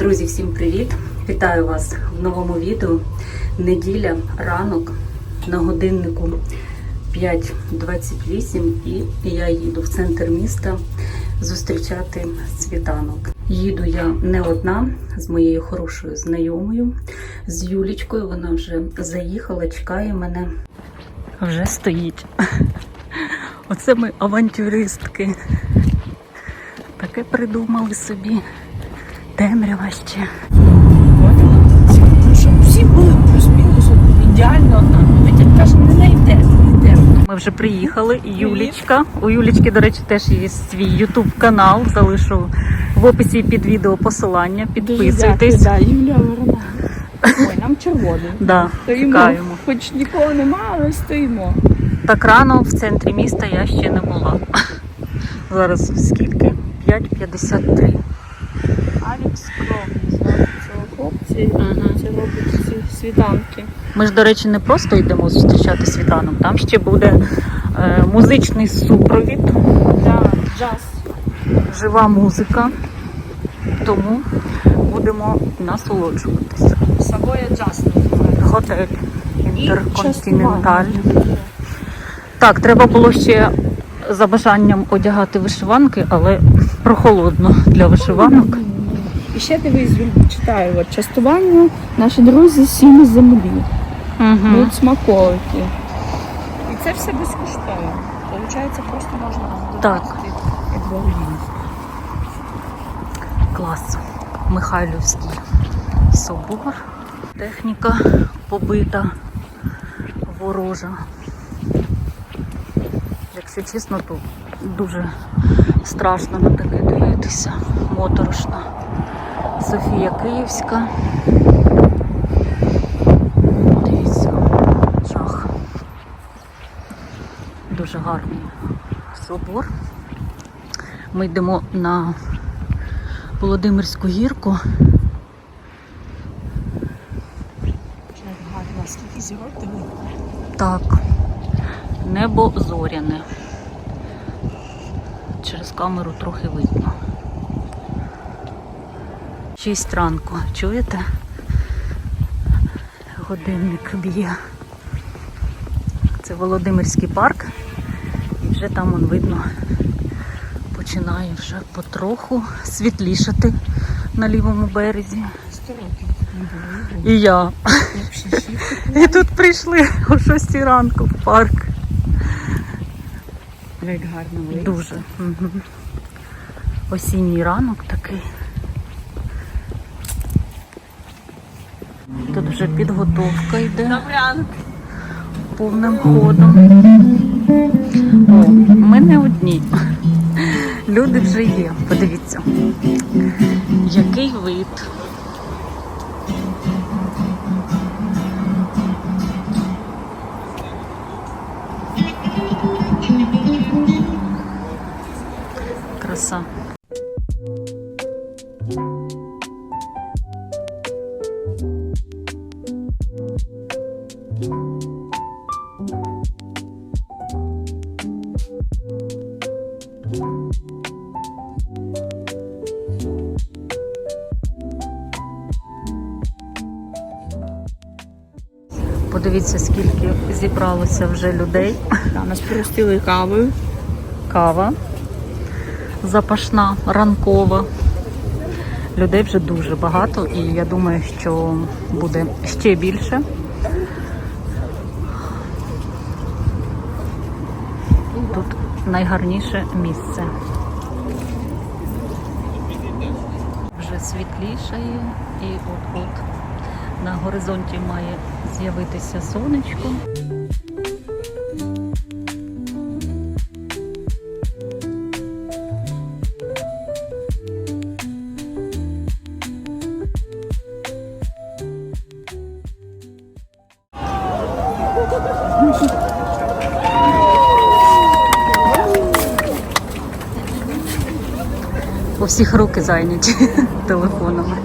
Друзі, всім привіт! Вітаю вас в новому відео. Неділя, ранок на годиннику 5.28 і я їду в центр міста зустрічати світанок. Їду я не одна з моєю хорошою знайомою, з Юлічкою. Вона вже заїхала, чекає мене. Вже стоїть. Оце ми авантюристки. Таке придумали собі. Темрява ще. Щоб всі були плюс-мінус ідеально однакові. Вітя не знайде. Ми вже приїхали. Юлічка. У Юлічки, до речі, теж є свій ютуб канал. Залишу в описі під відео посилання. Підписуйтесь. Да, Юлія Ворона. Ой, нам червоний. Да, Стоїмо. Хоч нікого немає, але стоїмо. Так рано в центрі міста я ще не була. Зараз скільки? 5.53. Скромний, цього хлопця. Мгм. Це робить ці світанки. Ми ж, до речі, не просто йдемо зустрічати світанок. Там ще буде е, музичний супровід, Да, джаз. жива музика. Тому будемо насолоджуватися. Савоя джаз називається. Готель Інтерконтиненталь. частування. Так, треба було ще за бажанням одягати вишиванки, але прохолодно для вишиванок. І ще дивись, читаю, от, частування, наші друзі сіли з землі. Угу. Будуть смаколики. І це все безкоштовно. Получається, просто можна Так. як благодійність. Клас. Михайлівський собор. Техніка побита, ворожа. Якщо чесно, то дуже страшно на таке дивитися. Моторошно. Софія Київська. Дивіться, жах. Дуже гарний собор. Ми йдемо на Володимирську гірку. Так, небо зоряне. Через камеру трохи видно. Шість ранку. Чуєте? Годинник б'є. Це Володимирський парк. І вже там он видно починає вже потроху світлішати на лівому березі. І я. І тут прийшли о 6 ранку в парк. Як гарно. Дуже. Угу. Осінній ранок такий. Тут вже підготовка йде повним ходом. О, ми не одні. Люди вже є. Подивіться. Який вид. Подивіться, скільки зібралося вже людей. Да, нас простили кавою. Кава запашна, ранкова. Людей вже дуже багато і я думаю, що буде ще більше. Тут найгарніше місце. Вже світлішає і от-от на горизонті має з'явитися сонечко. У всіх руки зайняті телефонами.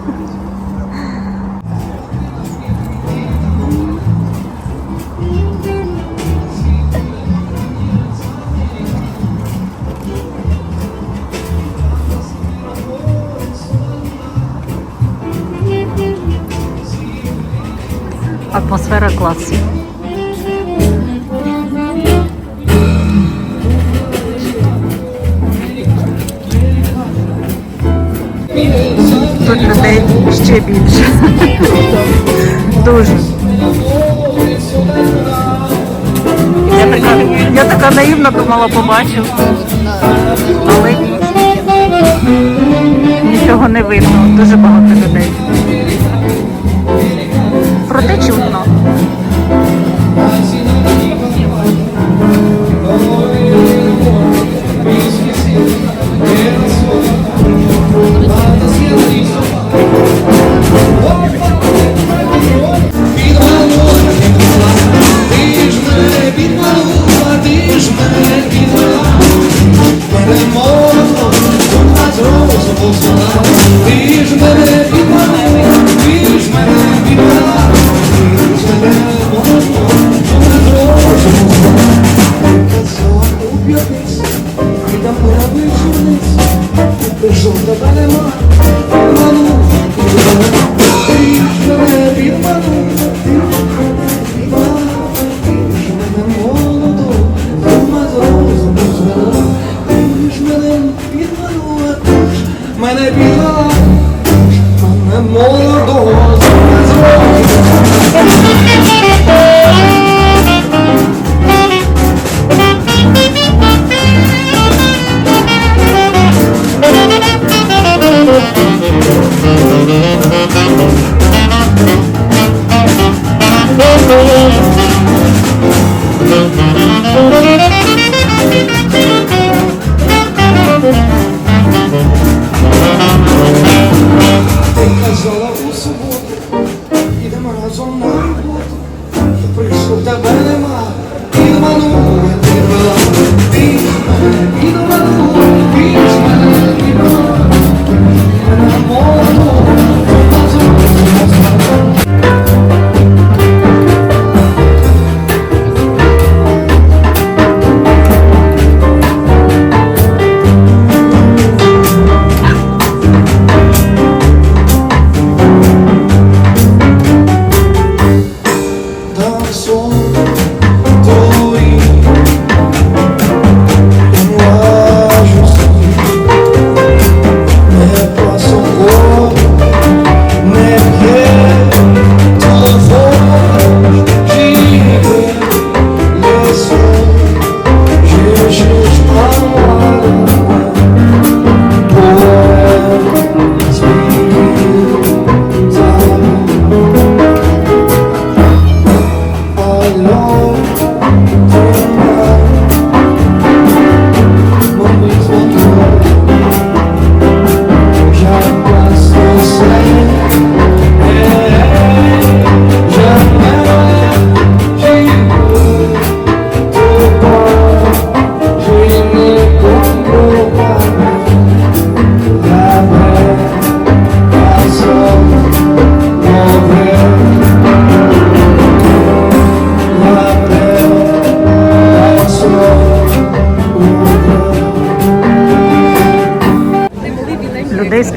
Атмосфера класів. Ще більше. Дуже. Я така, я така наївна думала, побачу. Але ні. Нічого не видно. Дуже багато людей. Проте чутно.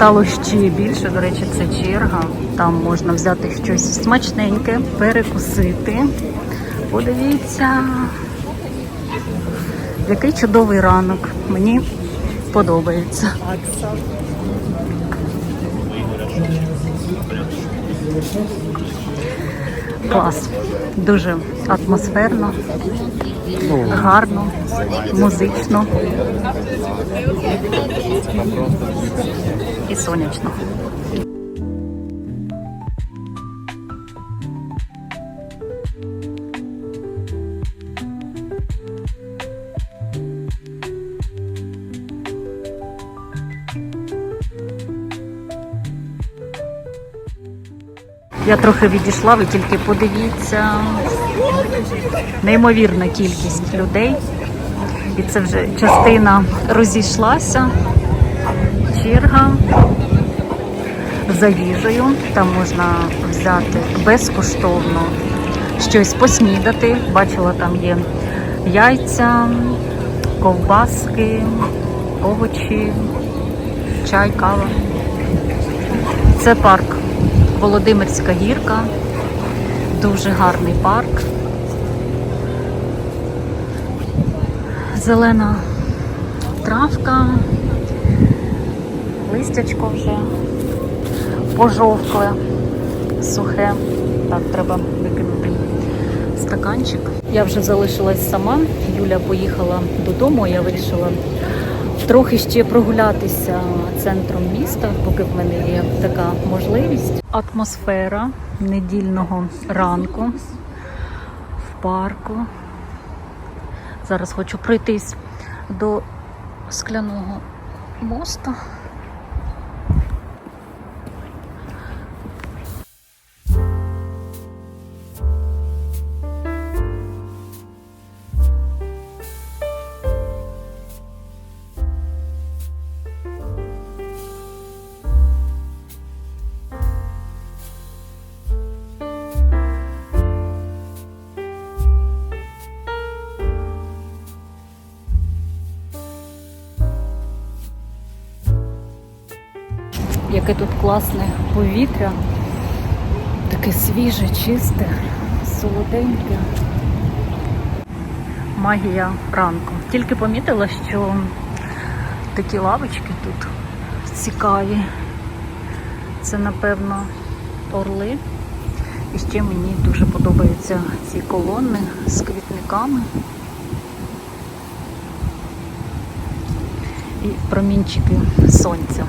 Стало ще більше. До речі, це черга. Там можна взяти щось смачненьке, перекусити. Подивіться, який чудовий ранок. Мені подобається. Клас. Дуже атмосферно, гарно, музично і сонячно. Я трохи відійшла, ви тільки подивіться. Неймовірна кількість людей. І це вже частина розійшлася. Черга за їжею. Там можна взяти безкоштовно щось поснідати. Бачила, там є яйця, ковбаски, овочі, чай, кава. Це парк Володимирська гірка. Дуже гарний парк. Зелена травка, листячко вже пожовкле, сухе. Так, треба викинути стаканчик. Я вже залишилась сама. Юля поїхала додому. Я вирішила трохи ще прогулятися центром міста, поки в мене є така можливість. Атмосфера недільного ранку в парку. Зараз хочу пройтись до скляного моста. Яке тут класне повітря. Таке свіже, чисте, солоденьке. Магія ранку. Тільки помітила, що такі лавочки тут цікаві. Це, напевно, орли. І ще мені дуже подобаються ці колони з квітниками. І промінчики сонця.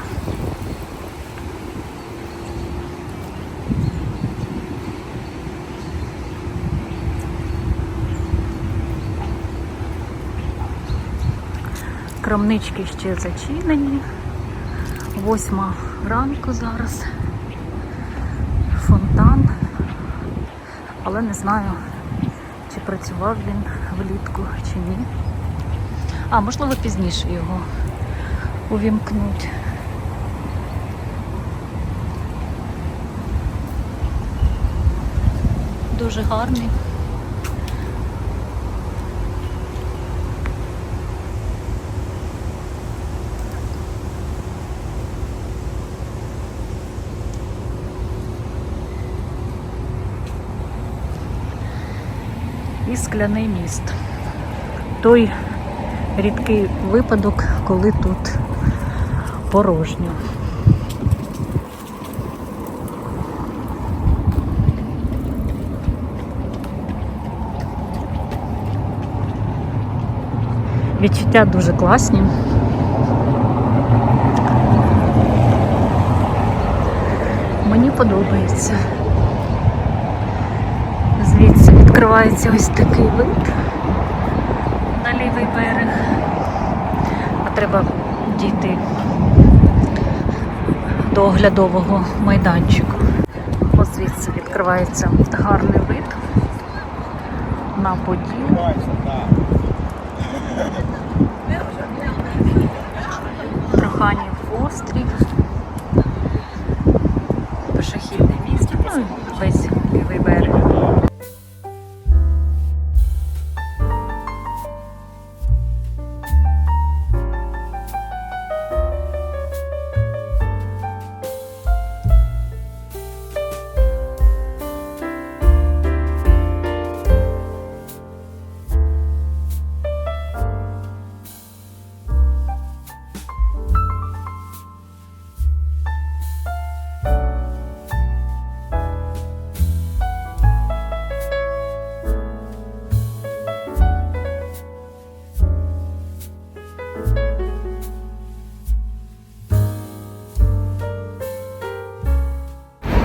Крамнички ще зачинені. Восьма ранку зараз. Фонтан. Але не знаю, чи працював він влітку, чи ні. А, можливо, пізніше його увімкнуть. Дуже гарний. Скляний міст. Той рідкий випадок, коли тут порожньо. Відчуття дуже класні. Мені подобається. Звідси відкривається ось такий вид на лівий берег. А треба дійти до оглядового майданчику. Ось звідси відкривається гарний вид на поділ.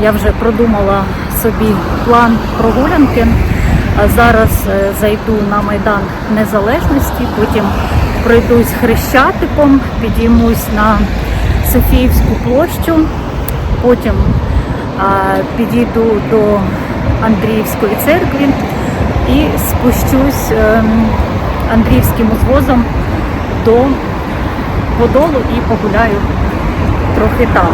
Я вже продумала собі план прогулянки. Зараз е, зайду на Майдан Незалежності, потім пройдусь хрещатиком, підіймусь на Софіївську площу, потім підійду до Андріївської церкви і спущусь ем, Андріївським узвозом до Подолу і погуляю трохи там.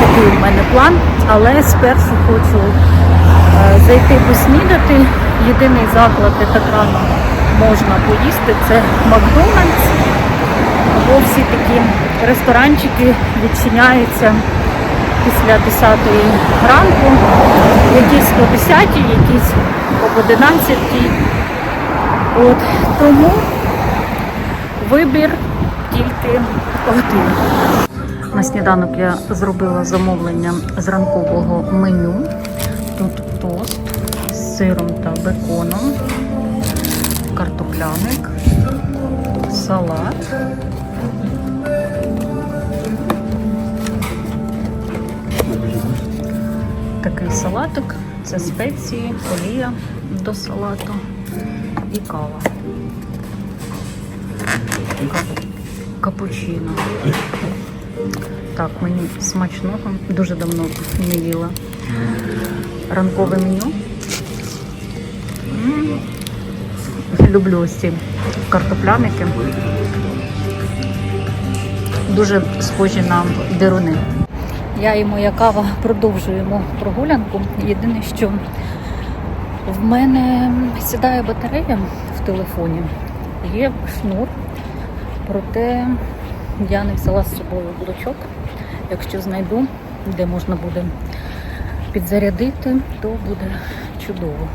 Такий у мене план, але спершу хочу е, зайти поснідати. Єдиний заклад, де так рано можна поїсти, це Макдональдс. Бо всі такі ресторанчики відчиняються після 10 ранку, якісь о 10, якісь об 11. От, тому вибір тільки один. На сніданок я зробила замовлення з ранкового меню. Тут тост з сиром та беконом, картопляник, салат. Такий салатик, це спеції, олія до салату і кава. Капучино. Так, мені смачного. Дуже давно не їла. Ранкове меню. Люблю ось ці картопляники. Дуже схожі на деруни. Я і моя кава продовжуємо прогулянку. Єдине, що в мене сідає батарея в телефоні, є шнур, проте я не взяла з собою блочок. Якщо знайду, де можна буде підзарядити, то буде чудово.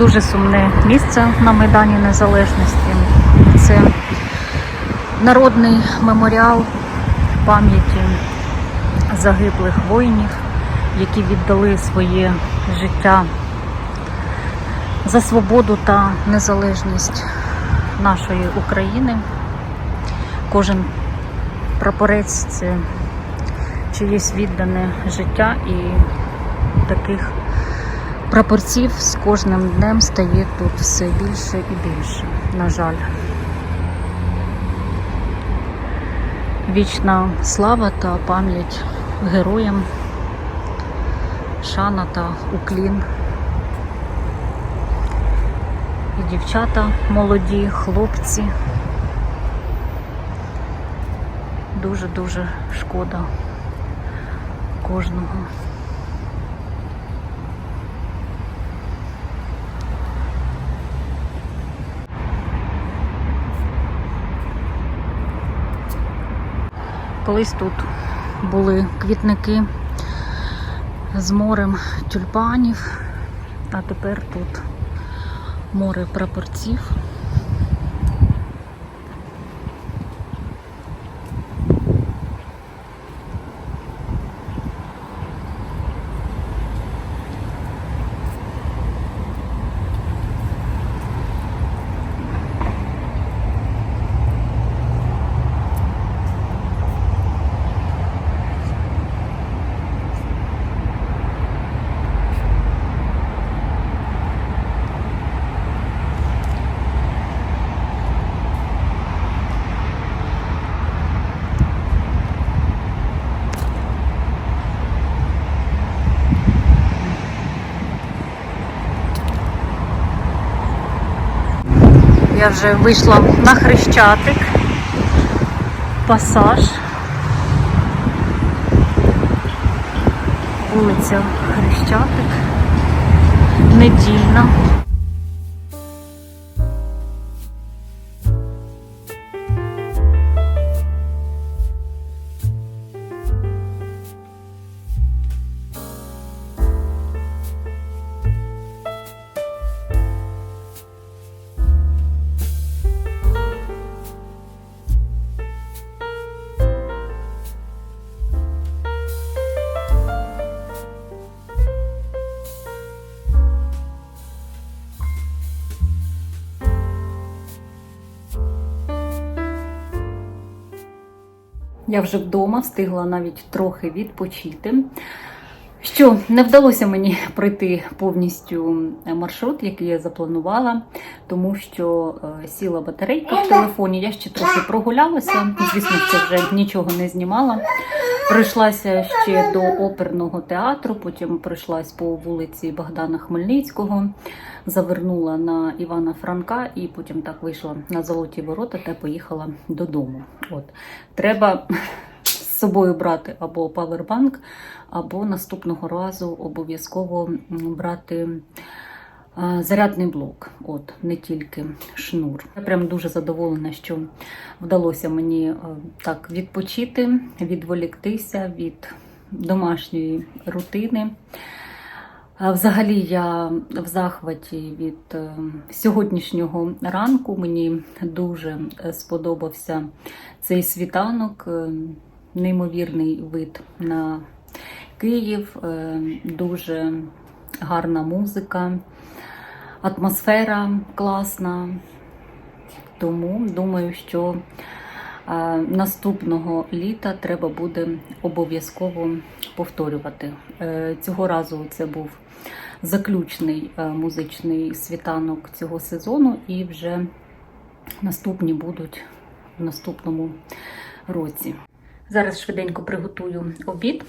Дуже сумне місце на Майдані Незалежності. Це народний меморіал пам'яті загиблих воїнів, які віддали своє життя за свободу та незалежність нашої України. Кожен прапорець це чиєсь віддане життя і таких прапорців з кожним днем стає тут все більше і більше, на жаль. Вічна слава та пам'ять героям, шана та уклін. І дівчата молоді, хлопці. Дуже-дуже шкода кожного. Колись тут були квітники з морем тюльпанів, а тепер тут море прапорців. Я вже вийшла на хрещатик, пасаж, вулиця Хрещатик, недільна. Я вже вдома встигла навіть трохи відпочити. Що не вдалося мені пройти повністю маршрут, який я запланувала, тому що е, сіла батарейка в телефоні. Я ще трохи прогулялася. Звісно, це вже нічого не знімала. Пройшлася ще до оперного театру, потім пройшлась по вулиці Богдана Хмельницького, завернула на Івана Франка і потім так вийшла на золоті ворота та поїхала додому. От треба собою брати або павербанк, або наступного разу обов'язково брати. Зарядний блок, от не тільки шнур. Я прям дуже задоволена, що вдалося мені е, так відпочити, відволіктися від домашньої рутини. Взагалі я в захваті від е, сьогоднішнього ранку. Мені дуже е, сподобався цей світанок, е, неймовірний вид на Київ, е, дуже гарна музика, атмосфера класна. Тому думаю, що е, наступного літа треба буде обов'язково повторювати. Е, Цього разу це був заключний музичний світанок цього сезону, і вже наступні будуть в наступному році. Зараз швиденько приготую обід.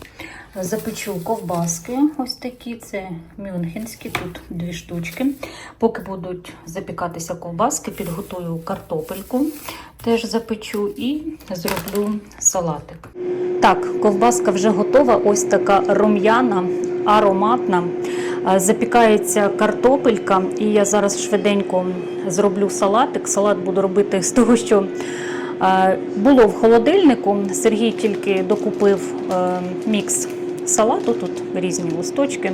Запечу ковбаски, ось такі, це мюнхенські, тут дві штучки. Поки будуть запікатися ковбаски, підготую картопельку, теж запечу і зроблю салатик. Так, ковбаска вже готова, ось така рум'яна, ароматна. Запікається картопелька, і я зараз швиденько зроблю салатик. Салат буду робити з того, що було в холодильнику. Сергій тільки докупив е, мікс салату, тут різні листочки.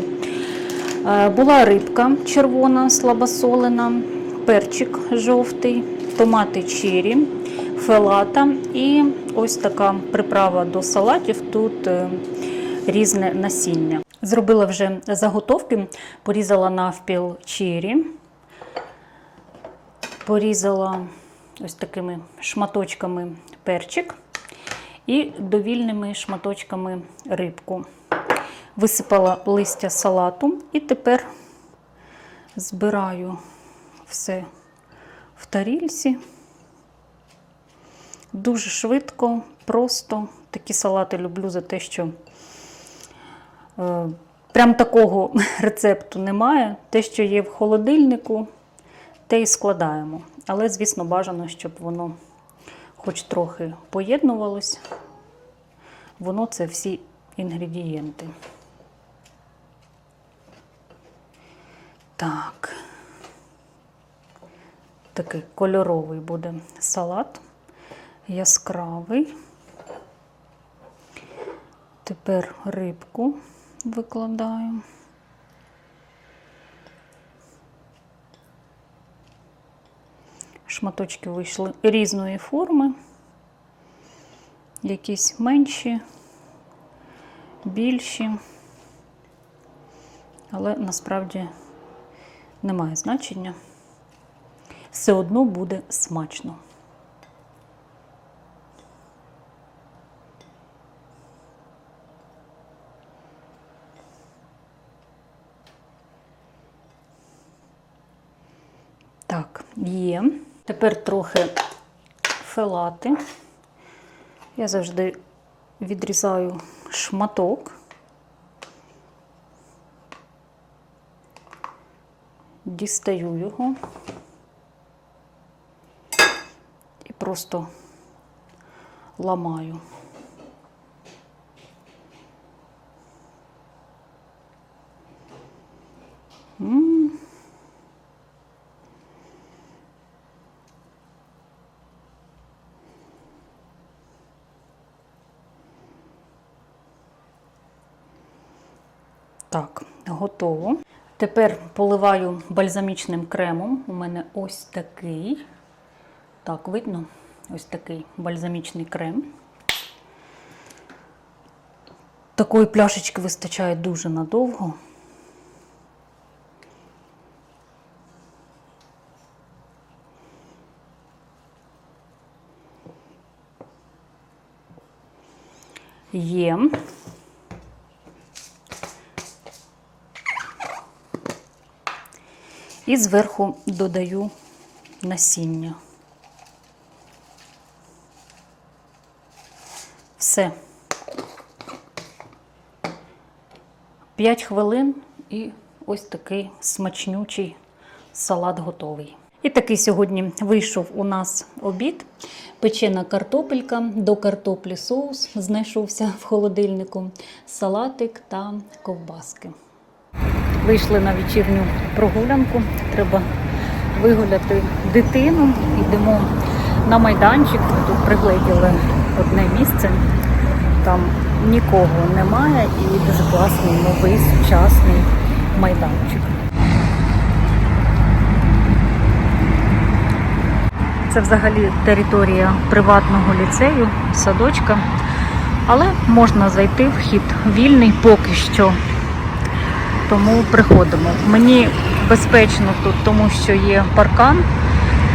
Е, Була рибка червона, слабосолена, перчик жовтий, томати чері, фелата і ось така приправа до салатів. Тут е, різне насіння. Зробила вже заготовки, порізала навпіл чері, порізала ось такими шматочками перчик і довільними шматочками рибку. Висипала листя салату і тепер збираю все в тарільці. Дуже швидко, просто такі салати люблю за те, що е, прям такого рецепту немає. Те, що є в холодильнику, те і складаємо. Але, звісно, бажано, щоб воно хоч трохи поєднувалось. Воно це всі інгредієнти. Так. Такий кольоровий буде салат, яскравий. Тепер рибку викладаю. Шматочки вийшли різної форми, якісь менші, більші, але насправді немає значення. Все одно буде смачно. Так, є. Тепер трохи фелати. Я завжди відрізаю шматок. Дістаю його і просто ламаю. М. Так, готово. Тепер поливаю бальзамічним кремом. У мене ось такий. Так, видно? Ось такий бальзамічний крем. Такої пляшечки вистачає дуже надовго. є. І зверху додаю насіння. Все. 5 хвилин і ось такий смачнючий салат готовий. І такий сьогодні вийшов у нас обід. Печена картопелька, до картоплі соус знайшовся в холодильнику, салатик та ковбаски. Вийшли на вечірню прогулянку. Треба вигуляти дитину. Йдемо на майданчик. Ми тут пригледіли одне місце. Там нікого немає і дуже класний новий сучасний майданчик. Це взагалі територія приватного ліцею, садочка. Але можна зайти, вхід вільний поки що. Тому приходимо. Мені безпечно тут, тому що є паркан,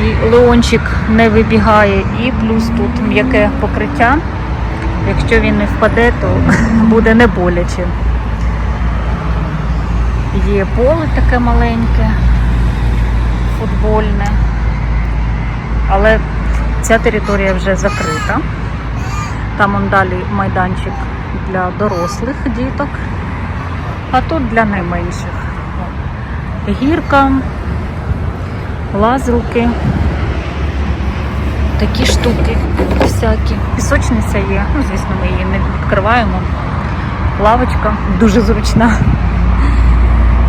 і Леончик не вибігає, і плюс тут м'яке покриття. Якщо він не впаде, то буде не боляче. Є поле таке маленьке, футбольне. Але ця територія вже закрита. Там он далі майданчик для дорослих діток, а тут для найменших. Гірка, лазилки, такі штуки всякі. Пісочниця є, ну, звісно, ми її не відкриваємо. Лавочка дуже зручна.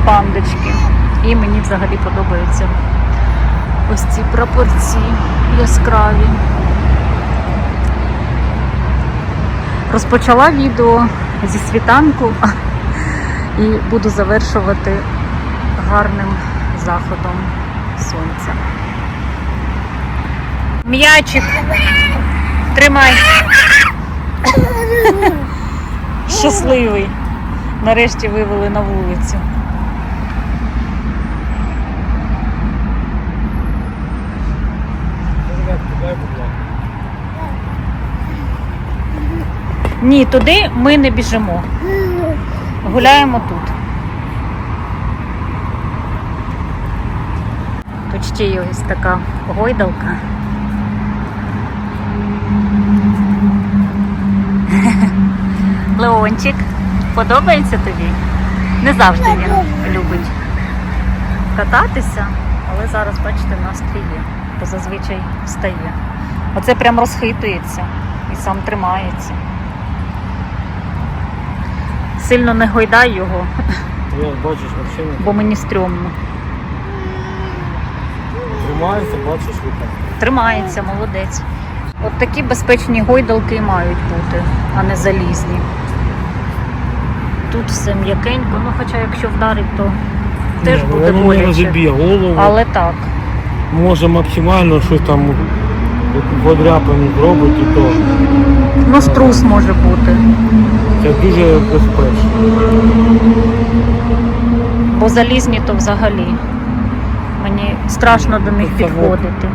Пандочки. І мені взагалі подобаються ось ці прапорці яскраві. Розпочала відео зі світанку і буду завершувати гарним заходом сонця. М'ячик. Тримай. Щасливий. Нарешті вивели на вулицю. Ні, туди ми не біжимо. Гуляємо тут. Ще є ось така гойдалка. Леончик, подобається тобі? Не завжди він любить кататися, але зараз, бачите, настрій є, бо зазвичай встає. Оце прям розхитується і сам тримається. Сильно не гойдай його, Я бачиш, взагалі не бо мені стрьомно. тримається, бачиш, вітає. Тримається, молодець. От такі безпечні гойдалки і мають бути, а не залізні. Тут все м'якенько, ну хоча якщо вдарить, то теж Ні, буде воно не боляче. розіб'є голову. Але так. Може максимально щось там подряпані зробить і то. Ну, струс може бути. Це дуже безпечно. Бо залізні то взагалі. Мені страшно до них підходити.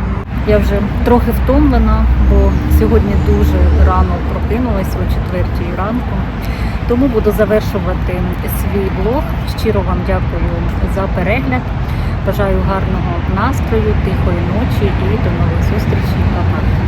Я вже трохи втомлена, бо сьогодні дуже рано прокинулась о 4 ранку. Тому буду завершувати свій блог. Щиро вам дякую за перегляд. Бажаю гарного настрою, тихої ночі і до нових зустрічей. Па-па.